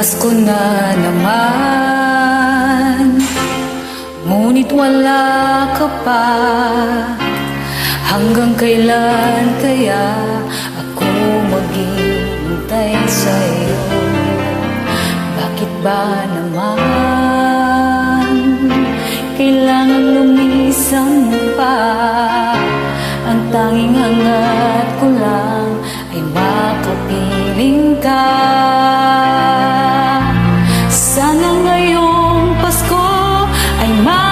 Pasko na naman. Ngunit wala ka pa. Hanggang kailan kaya Ako maghihintay sa'yo? Bakit ba na my